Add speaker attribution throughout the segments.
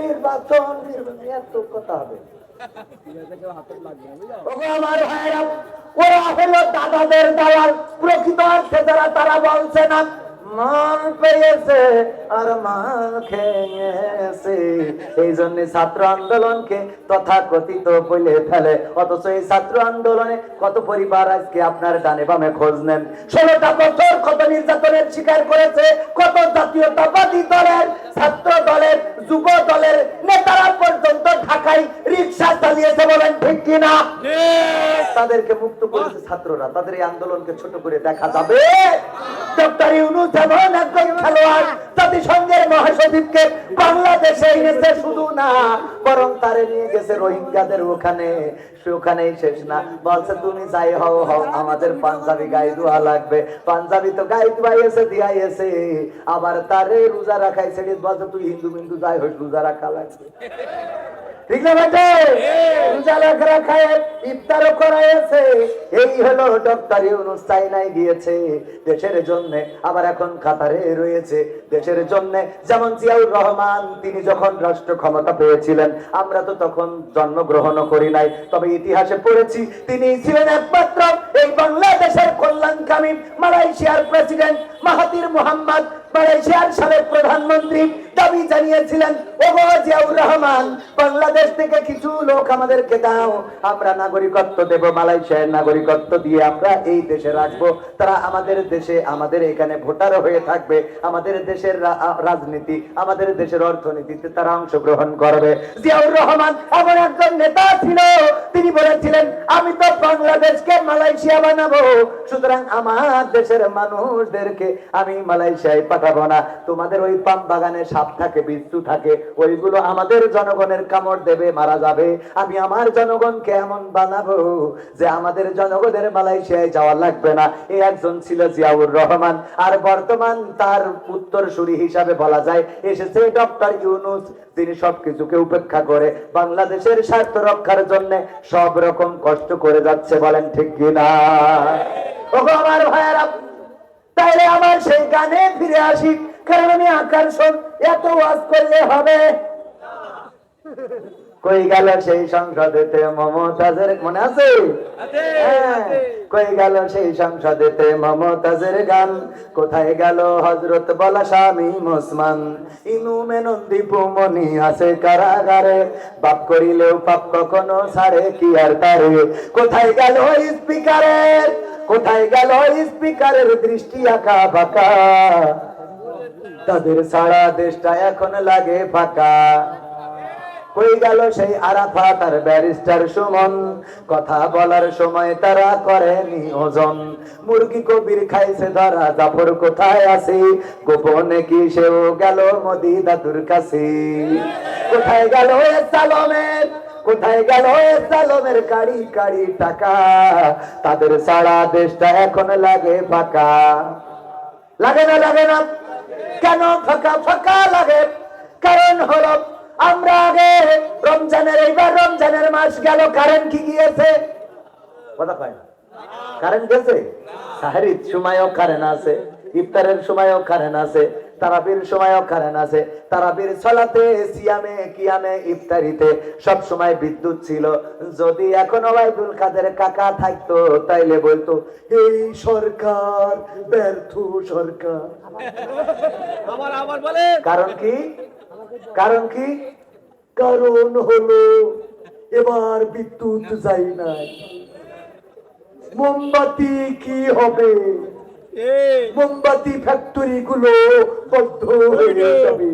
Speaker 1: নির্বাচন কথা হবে। আমার ভাইরা, ওরা হলো দাদাদের দালাল প্রকৃত অর্থে যারা তারা বলছে না মান পেয়েছে আর মান খেয়েছে। এই জন্য ছাত্র আন্দোলনকে তথা কথিত বলে ফেলে। অথচ এই ছাত্র আন্দোলনে কত পরিবার আজকে আপনার ডানে বামে খোঁজ নেন। ষোলোটা বছর কত নির্যাতনের শিকার করেছে, কত জাতীয়তাবাদী দলের, ছাত্র দলের, যুব দলের নেতারা পর্যন্ত ঢাকায় রিক্সা চালিয়েছে বলেন ঠিক কিনা? তাদেরকে মুক্ত করেছে ছাত্ররা তাদের এই আন্দোলনকে ছোট করে দেখা যাবে। ডক্টর ইউনুস এমন একজন খেলোয়াড় জাতিসংঘের মহাসচিবকে বাংলাদেশে এনেছে শুধু না বরং তারে নিয়ে গেছে রোহিঙ্গাদের ওখানে। ওখানেই শেষ না। বলছে তুমি যাই হও হও আমাদের পাঞ্জাবি গাই দোয়া লাগবে। পাঞ্জাবি তো গাই দুয়াইছে দিয়াইছে আবার তারে রোজা রাখাই ছেড়ে বলছে তুই হিন্দু বিন্দু যাই হোক রোজা রাখা লাগবে। ঠিক না বেটে রোজা রাখা রাখায়, ইফতারও করাইছে এই হলো গিয়েছে। দেশের আবার এখন রয়েছে। দেশের যেমন জিয়াউর রহমান, তিনি যখন রাষ্ট্র ক্ষমতা পেয়েছিলেন, আমরা তো তখন করি নাই, তবে ইতিহাসে পড়েছি, তিনি ছিলেন একমাত্র এই বাংলাদেশের কল্যাণকামী মালয়েশিয়ার প্রেসিডেন্ট মাহাতির মোহাম্মদ। মালয়েশিয়ার সাবেক প্রধানমন্ত্রী দাবি জানিয়েছিলেন, ওগো জিয়াউর রহমান, বাংলাদেশ থেকে কিছু লোক আমাদেরকে দাও। আমরা নাগরিকত্ব দেব, মালয়েশিয়ার নাগরিকত্ব দিয়ে আমরা এই দেশে রাখব। তারা আমাদের দেশে, আমাদের এখানে ভোটার হয়ে থাকবে। আমাদের দেশের রাজনীতি, আমাদের দেশের অর্থনীতিতে তারা অংশগ্রহণ করবে। জিয়াউর রহমান এমন একজন নেতা ছিল। তিনি বলেছিলেন, আমি তো বাংলাদেশকে মালয়েশিয়া বানাবো। সুতরাং আমার দেশের মানুষদেরকে আমি মালয়েশিয়ায় পাঠাবো না। তোমাদের ওই পাম বাগানে সাপ থাকে, বিচ্ছু থাকে। ওইগুলো আমাদের জনগণের কামড় দেবে, মারা যাবে। আমি আমার জনগণকে এমন বানাবো যে আমাদের জনগণের মালয়েশিয়ায় যাওয়া লাগবে না। এই একজন ছিল জিয়াউর রহমান। আর বর্তমান তার উত্তরসূরি হিসাবে বলা যায়, এসেছে ডক্টর ইউনুস তিনি সবকিছুকে উপেক্ষা করে বাংলাদেশের স্বার্থ রক্ষার জন্য সব রকম কষ্ট করে যাচ্ছে, বলেন ঠিক কিনা আমার ভাইয়েরা, তাইলে আমার সেই গানে ফিরে আসি, কারণ আমি আকর্ষণ এত ওয়াজ করলে হবে। কই গেল সেই সংসদেতে? মমতাজের মনে আছে? হ্যাঁ, কই গেল সেই সংসদেতে? মমতাজের গান। কোথায় গেল হজরত বলা স্বামী মুসমান? ইনু মেনন্দি পুমনি আছে কারাগারে। বাপ করিলেও পাপ কখনো ছাড়ে কি আর তারে? কোথায় গেল স্পিকারের কোথায় গেল স্পিকারের দৃষ্টি আঁকা বাঁকা তাদের সারা দেশটা এখন লাগে ফাঁকা। কই গেল সেই আরাফাত আর ব্যারিস্টার সুমন। কথা বলার সময় তারা করেনি ওজন। মুরগি কবির খাইছে ধরা, জাফর কোথায় আছে? গোপনে কি সেও গেল মোদি দাদুর কাছে? কোথায় গেল এ সালমের? কোথায় গেল সালমের কাড়ি কাড়ি টাকা? তাদের সারা দেশটা এখন লাগে ফাঁকা। লাগে না লাগে না? কেন ফাঁকা? ফাঁকা লাগে। কারণ হলো আমরা আগে রমজানের এইবার রমজানের মাস গেল কারেন্ট কি গিয়েছে? কথা না। কারেন্ট গেছে? সাহারির সময়ও কারেন্ট আছে ইফতারের সময়ও কারেন্ট আছে তারাবির সময়ও কারেন্ট আছে তারাবির সিয়ামে কিয়ামে ইফতারিতে সব সময় বিদ্যুৎ ছিল। যদি এখন ওবায়দুল কাদের কাকা থাকতো তাইলে বলতো এই সরকার ব্যর্থ সরকার। কারণ কি? কারণ কি? কারণ হলো, এবার বিদ্যুৎ যাই নাই। মোমবাতি কি হবে? মোমবাতি ফ্যাক্টরি গুলো বন্ধ হয়ে যাবে।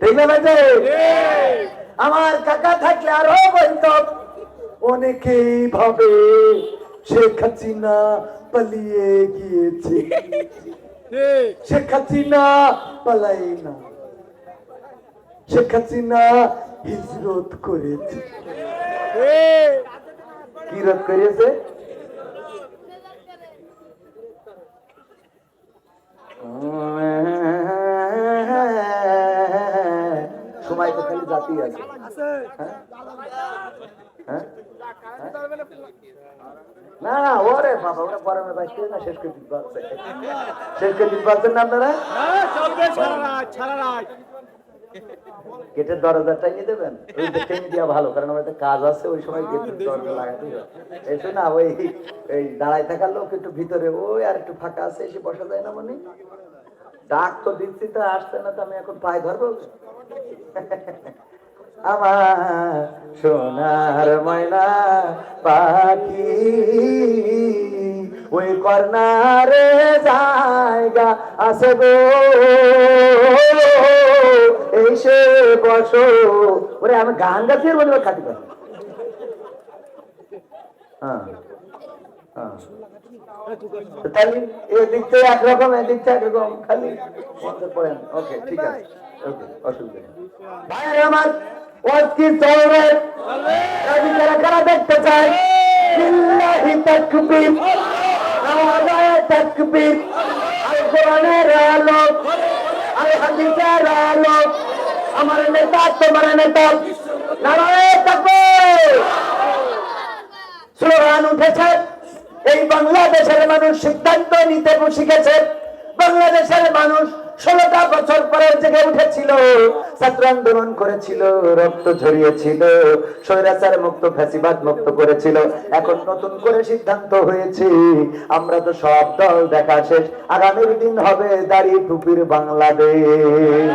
Speaker 1: ঠিক আমার কাকা থাকলে আরও বলতো। অনেকেই ভাবে শেখ হাসিনা পালিয়ে গিয়েছে। শেখ হাসিনা পালাই না। শেখ হাসিনা হিজরত করেছে। কি রোধ করেছে? সময় তো খালি জাতি আছে। হ্যাঁ? না না ওরে বাবা ওরা গরমে বাইতে না শেষ করে দিতে পারছে শেষ করে দিতে পারছেন না আপনারা
Speaker 2: হ্যাঁ চলবে সারা রাত সারা রাত
Speaker 1: গেটের টাইনি দেবেন? ওই টেনে দেওয়া ভালো কারণ আমাদের কাজ আছে ওই সময় গেটের দরজা লাগাতে এসো না ওই এই দাঁড়ায় থাকার লোক একটু ভিতরে ওই আর একটু ফাঁকা আছে এসে বসা যায় না মনে? ডাক তো দিচ্ছি তো আসছে না তো আমি এখন পায়ে ধরবো? আমার সোনার ময়না পাখি, ওই কর্নারে জায়গা আছে গো। এসে বসো। ওরে, আমি গান গাছি আর বলব খাটি হ্যাঁ হ্যাঁ। একরকম একরকম, খালি ওকে নেই। আমার ওয়াজ কি চলবে রাজি কারা কারা দেখতে চাই বিল্লাহি তাকবীর আলো আমার নেতা, তোমার নেতা, নারায়ে উঠেছে। এই বাংলাদেশের মানুষ সিদ্ধান্ত নিতে শিখেছে। বাংলাদেশের মানুষ ষোলোটা বছর পরে জেগে উঠেছিল। ছাত্র আন্দোলন করেছিল, রক্ত ঝরিয়েছিল, স্বৈরাচার মুক্ত, ফ্যাসিবাদ মুক্ত করেছিল। এখন নতুন করে সিদ্ধান্ত হয়েছে, আমরা তো সব দল দেখা শেষ। আগামীর দিন হবে দাড়ি টুপির বাংলাদেশ।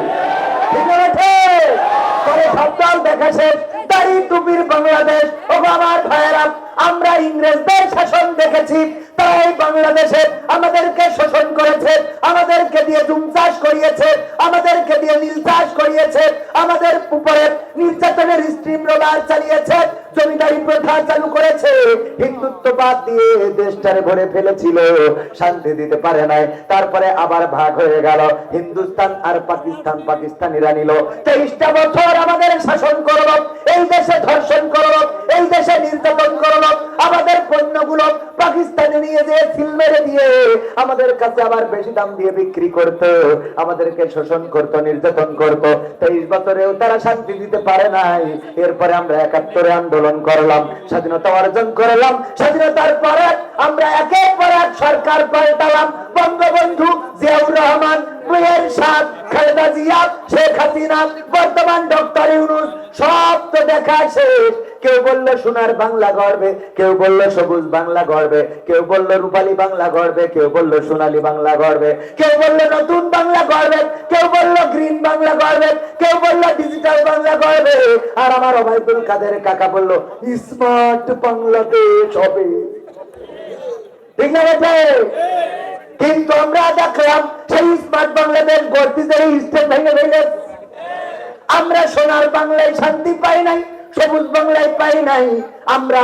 Speaker 1: সব দল দেখা শেষ, দাড়ি টুপির বাংলাদেশ। ও আমার ভাইয়েরা আমরা ইংরেজদের শাসন দেখেছি, তাই বাংলাদেশে আমাদেরকে শোষণ করেছে, আমাদেরকে দিয়ে জুম চাষ করিয়েছে, আমাদেরকে দিয়ে নীল চাষ করিয়েছে, আমাদের উপরে নির্যাতনের স্ট্রিম রোলার চালিয়েছে জমিদারি প্রথা চালু করেছে। দিয়ে দেশটারে ভরে ফেলেছিল। শান্তি দিতে পারে নাই। তারপরে আবার ভাগ হয়ে গেল। হিন্দুস্তান আর পাকিস্তান নিল। তেইশটা বছর আমাদের শাসন করল। এই দেশে ধর্ষণ করল। এই দেশে নির্যাতন করল। আমাদের পাকিস্তানে নিয়ে যেয়ে সিল মেরে দিয়ে আমাদের কাছে আবার বেশি দাম দিয়ে বিক্রি করতো। আমাদেরকে শোষণ করতো, নির্যাতন করতো। তেইশ বছরেও তারা শান্তি দিতে পারে নাই। এরপরে আমরা একাত্তরে আন্দোলন করলাম, স্বাধীনতা অর্জন করলাম, স্বাধীনতার পরে আমরা একের পর এক সরকার পাল্টালাম। বঙ্গবন্ধু জিয়াউর রহমান জিয়া, শেখ হাসিনা, বর্তমান ডক্টর ইউনুস, সব তো দেখা শেষ। কেউ বলল সোনার বাংলা গড়বে, কেউ বলল সবুজ বাংলা গড়বে, কেউ বলল রূপালী বাংলা গড়বে, কেউ বলল সোনালী বাংলা গড়বে, কেউ বলল নতুন বাংলা গড়বে, কেউ বলল গ্রিন বাংলা গড়বে, কেউ বলল ডিজিটাল বাংলা গড়বে। আর আমার অবায়দুল কাদের কাকা বলল, স্মার্ট বাংলাদেশ হবে। ঠিক না কিন্তু আমরা দেখলাম সেই স্মার্ট বাংলাদেশ গড়তে স্টেট ভেঙে ভেঙে আমরা সোনার বাংলায় শান্তি পাই নাই। সবুজ বাংলায় পাই নাই আমরা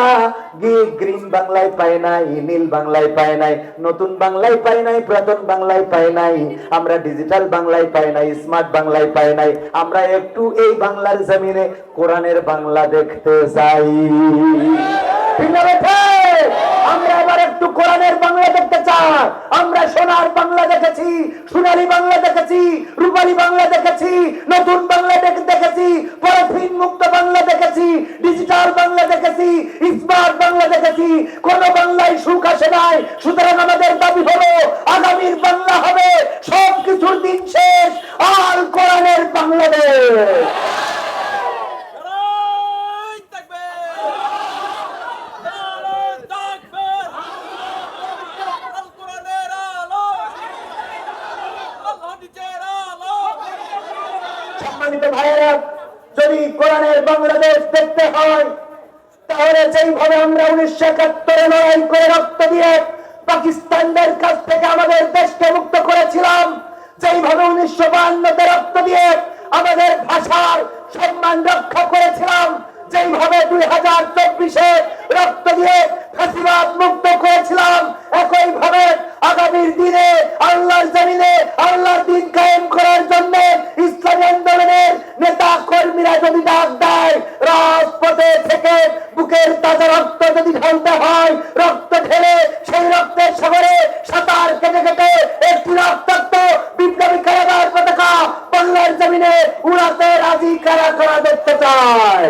Speaker 1: গ্রিন বাংলায় পাই নাই নীল বাংলায় পাই নাই নতুন বাংলায় পাই নাই পুরাতন বাংলায় পাই নাই আমরা ডিজিটাল বাংলায় পাই নাই স্মার্ট বাংলায় পাই নাই আমরা একটু এই বাংলার জমিনে কোরআনের বাংলা দেখতে চাই ঠিক বেঠে? আমরা ডিজিটাল বাংলা দেখেছি বাংলা দেখেছি কোন বাংলায় সুখ আসে নাই, সুতরাং আমাদের দাবি আগামীর বাংলা হবে, সবকিছুর দিন শেষ, আর কোরআনের বাংলাদেশ
Speaker 2: নারায়ণ তাকবীর নারায়ণ তাকবীর আল কোরআনের আলো আল হাদিসের আলো
Speaker 1: সম্মানিত ভাইয়েরা যদি কোরআনের বাংলাদেশ দেখতে হয়, তাহলে যেইভাবে আমরা উনিশশো একাত্তরে লড়াই করে রক্ত দিয়ে পাকিস্তানদের কাছ থেকে আমাদের দেশকে মুক্ত করেছিলাম, যেইভাবে উনিশশো বাহান্নতে রক্ত দিয়ে আমাদের ভাষার সম্মান রক্ষা করেছিলাম, যেইভাবে দুই হাজার চব্বিশে রক্ত দিয়ে ফাঁসিবাদ মুক্ত করেছিলাম একই ভাবে আগামীর দিনে আল্লাহর জমিনে আল্লাহর দিন কায়েম করার জন্য ইসলামী আন্দোলনের নেতা কর্মীরা যদি ডাক দেয় রাজপথে থেকে বুকের তাজা রক্ত যদি ঢালতে হয় রক্ত ঢেলে সেই রক্তের সাগরে সাঁতার কেটে কেটে একটি রক্তাক্ত বিপ্লবী কারাগার পতাকা বাংলার জমিনে উড়াতে রাজি কারা করা দেখতে চায়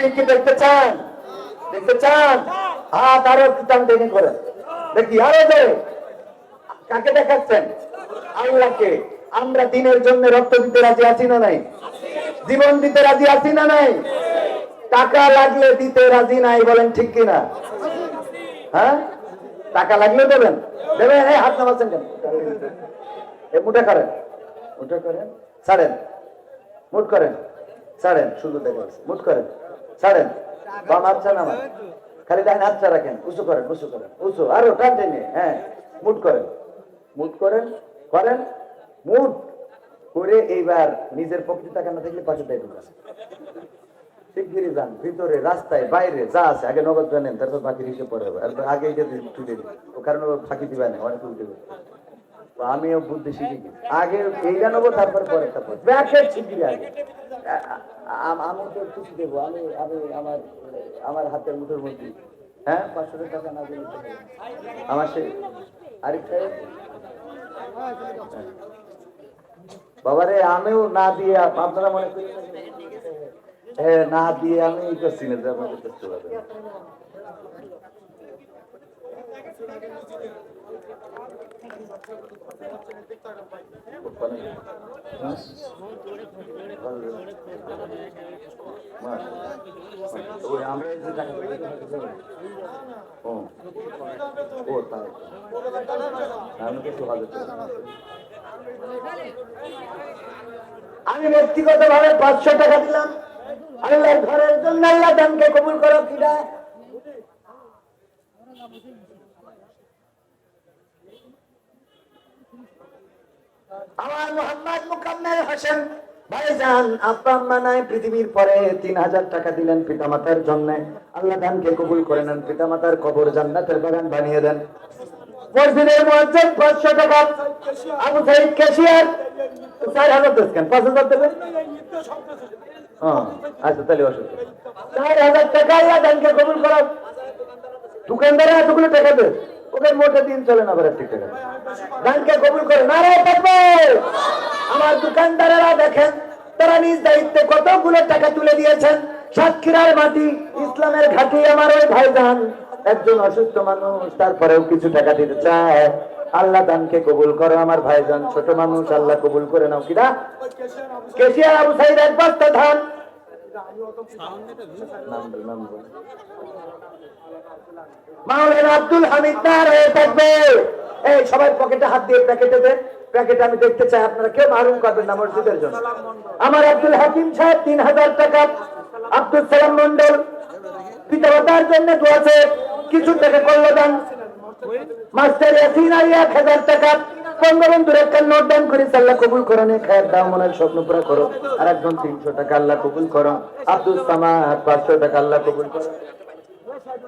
Speaker 1: সত্যি কি দেখতে চান? দেখতে চান? করেন। দেখি, আরও কাকে দেখাচ্ছেন? আল্লাহকে। আমরা দিনের জন্য রক্ত দিতে রাজি আছি না নাই? জীবন দিতে রাজি আছি না নাই? টাকা লাগলে দিতে রাজি নাই বলেন ঠিক কিনা? হ্যাঁ? টাকা লাগলে দেবেন। দেবেন? এই হাত নামাচ্ছেন কেন? মুঠে করেন। মুঠে করেন। ছাড়েন। মুঠ করেন। ছাড়েন, শুধু দেখে করেন। ছাড়েন। বাম হাতটা নামান খালি ডাইন হাতটা রাখেন। উঁচু করেন উঁচু করেন, উঁচু। আরও টান টেনে হ্যাঁ মুঠ করেন। মুঠ করেন করেন মুঠ করে এইবার নিজের পক্ষে টাকা না থাকলে পাশে দেয় ঢুকান শিগগিরই যান, ভিতরে, রাস্তায়, বাইরে, যা আছে। আগে নগদ জানেন তারপর বাকি হিসেবে পরে হবে। আর আগে এটা তুলে ও কারণ ও ফাঁকি দিবে না, অনেক দেবে আমিও বুদ্ধি শিখে আগে এইটা নেব তারপর পরে তারপর ব্যাকের শিগগিরই আগে। আম- তো কিছু দেবো, আমি আমি আমার আমার হাতের মুঠোর মধ্যে হ্যাঁ পাঁচশো টাকা না দিলে। আমার সে আরিফ সাহেব। বাবারে, আমিও না দিয়ে আপ- আপনারা মনে করি হ্যাঁ না দিয়ে আমি করছি না করতে পারবেন ওই আমরা এই যে টাকা ও ও তাই আমি ব্যক্তিগত ভাবে পাঁচশো টাকা দিলাম। আল্লাহর ঘরের জন্য আল্লাহ দানকে কবুল করো কিনা আমার মোহাম্মদ মুকাম্মেল হোসেন ভাইজান আব্বা আম্মা নাই পৃথিবীর পরে তিন হাজার টাকা দিলেন পিতামাতার জন্য। আল্লাহ দানকে কবুল করে নেন, পিতামাতার কবর জান্নাতের বাগান বানিয়ে দেন। মসজিদের মসজিদ পাঁচশো টাকা, আবু সাইদ ক্যাশিয়ার, চার হাজার দেন পাঁচ হাজার দেবেন? আচ্ছা তাহলে অসুবিধা নেই। চার হাজার টাকা আল্লাহ দানকে কবুল করো দোকানদারে এতগুলো টাকা দে ওদের মোটে দিন চলে না বেড়া ঠিক টাকা দানকে কবুল করে নারায় থাকবে। আমার দোকানদারেরা দেখেন তারা নিজ দায়িত্বে কতগুলো টাকা তুলে দিয়েছেন। সাতক্ষীরার মাটি ইসলামের ঘাটি আমার ওই ভাই ভাইজান। একজন অসুস্থ মানুষ তারপরেও কিছু টাকা দিতে চায়। আল্লাহ দানকে কবুল করো আমার ভাই ভাইজান ছোট মানুষ আল্লাহ কবুল করে নাও কিনা। কেশিয়ার আবু সাইদ এক বস্তা ধান। মাওলানা আব্দুল হামিদ থাকবে। এই, সবাই পকেটে হাত দিয়ে প্যাকেটে দেন। প্যাকেটে আমি দেখতে চাই আপনারা মারুম করবেন না মসজিদের জন্য। আমার আব্দুল হাকিম সাহেব, তিন হাজার টাকা। আব্দুল সালাম মন্ডল পিতামাতার জন্য দোয়াছে কিছু টাকা করল মাস্টার ইয়াসিন আলী, এক হাজার টাকা। বঙ্গবন্ধুর একটা নোট দান করি, আল্লাহ কবুল করো নে খায়ের দাও, মনের স্বপ্ন পুরা করো। আর একজন তিনশো টাকা আল্লাহ কবুল করো। আব্দুল সামাদ, পাঁচশো টাকা আল্লাহ কবুল করো।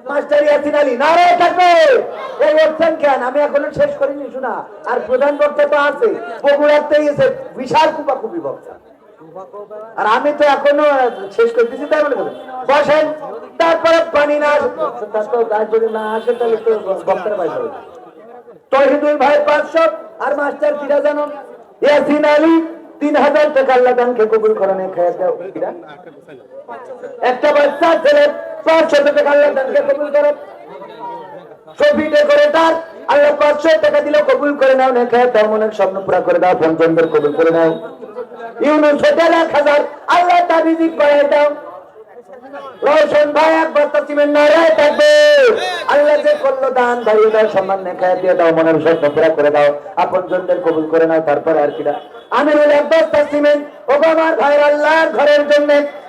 Speaker 1: মাস্টার ইয়াসিন আলী নারায় থাকবে। এই উঠছেন কেন আমি এখনও শেষ করিনি, শোনা। আর প্রধান বক্তা তো আছে। বগুড়াতে গেছে বিশাল কুপা কুপি বক্তা। আর আমি তো এখনও শেষ করতেছি, তাই বলে বসেন। তারপরে পানি না আসে গাছ না আসে, তাহলে তো বক্তার বাইরে তহিদুল ভাই পাঁচশো আর মাস্টার কিরা জানো ইয়াসিন আলী তিন হাজার টাকা আল্লাহ দানকে কবুল করেন খেয়ে দাও একটা বাচ্চা, ছেলে পাঁচশো টাকা আল্লাহ কবুল ডেকোরেটার আল্লাহ পাঁচশো টাকা দিলে, কবুল করে নাও খেয়ে স্বপ্ন পুরা করে দাও কবুল করে নাও। এক হাজার, আল্লাহ তার রিজিক বাড়াই দাও। রোশন ভাই এক বস্তা সিমেন্ট নারায় থাকবে। আল্লাহ যে করল দান, ভাই দাও সম্মান নেখায় দিয়ে দাও, মনের সব করে দাও। আপন জনদের কবুল করে নাও, তারপর আর কিনা আমি এক বস্তা সিমেন্ট। ও আমার ভাইয়ের আল্লাহর ঘরের জন্য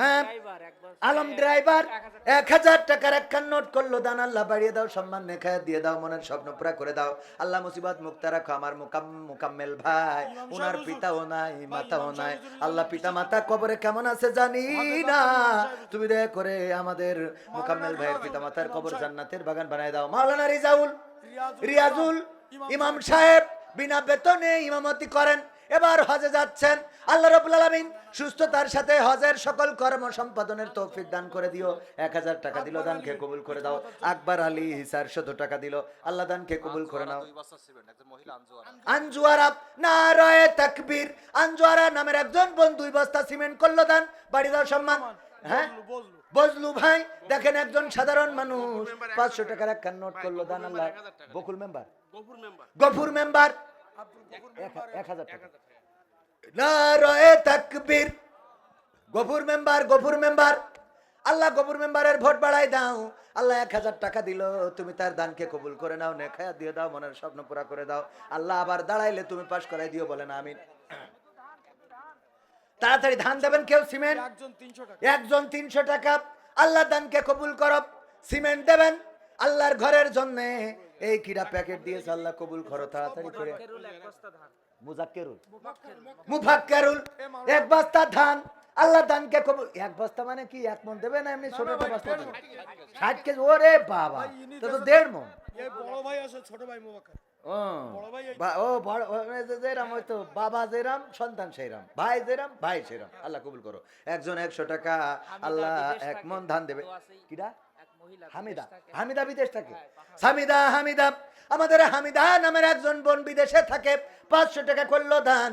Speaker 3: হ্যাঁ আলম ড্রাইভার এক হাজার টাকার একখান নোট করল। দান আল্লাহ বাড়িয়ে দাও সম্মান নেখায় দিয়ে দাও মনের স্বপ্ন পুরা করে দাও। আল্লাহ মুসিবত মুক্তা রাখো আমার মুকাম মুকাম্মেল ভাই। ওনার পিতাও নাই মাতাও নাই। আল্লাহ পিতা মাতা কবরে কেমন আছে জানি না। তুমি দয়া করে আমাদের মুকাম্মেল ভাইয়ের পিতা মাতার কবর জান্নাতের বাগান বানায় দাও। মাওলানা রিজাউল রিয়াজুল ইমাম সাহেব
Speaker 1: বিনা বেতনে ইমামতি করেন। এবার হজে যাচ্ছেন। আল্লাহ রবুল আলমিন সুস্থতার সাথে হজের সকল কর্ম সম্পাদনের তৌফিক দান করে দিও। এক হাজার টাকা দিল দানকে কবুল করে দাও। আকবর আলী চারশত টাকা দিল। আল্লাহ দানকে কবুল করে নাও। আঞ্জুয়ারা না রয়ে তাকবীর। আঞ্জুয়ারা নামের একজন বোন দুই বস্তা সিমেন্ট করল দান। বাড়ি দাও সম্মান। হ্যাঁ? বজলু ভাই দেখেন একজন সাধারণ মানুষ। পাঁচশো টাকার একটা নোট করল দান আল্লাহ। বকুল মেম্বার। গফুর মেম্বার। এক- এক হাজার টাকা। না তাকবীর। Gafur member Gafur member. আল্লাহ গফুর মেম্বারের ভোট বাড়াই দাও। আল্লাহ এক হাজার টাকা দিল। তুমি তার দানকে কবুল করে নাও নেখায়া দিয়ে দাও মনের স্বপ্ন পুরা করে দাও। আল্লাহ আবার দাঁড়াইলে তুমি পাশ করাই দিও বলেন আমিন। তাড়াতাড়ি ধান দেবেন কেউ? সিমেন্ট? একজন তিনশো টাকা। আল্লাহ দানকে কবুল করো। সিমেন্ট দেবেন। আল্লাহর ঘরের জন্য এই কিরা প্যাকেট দিয়েছে আল্লাহ কবুল করো তাড়াতাড়ি করে। মুজাক্কেরুল মুফাক্কেরুল এক বস্তা ধান। আল্লাহ দানকে কবুল এক বস্তা মানে কি? এক মন দেবে না এমনি ছোট একটা বস্তা দেবে ষাট কেজি ওরে বাবা তো তো দেড় মন।
Speaker 2: বড় ভাই আছে ছোট ভাই মোবাক্কার।
Speaker 1: ও বড় যেরাম ওই বাবা যেরাম সন্তান সেইরাম। ভাই যেরাম ভাই সেরাম আল্লাহ কবুল করো। একজন একশো টাকা আল্লাহ এক মন ধান দেবে। কিরা? হামিদা হামিদা বিদেশ থাকে হামিদা হামিদা। আমাদের হামিদা নামের একজন বোন বিদেশে থাকে। পাঁচশো টাকা করল দান।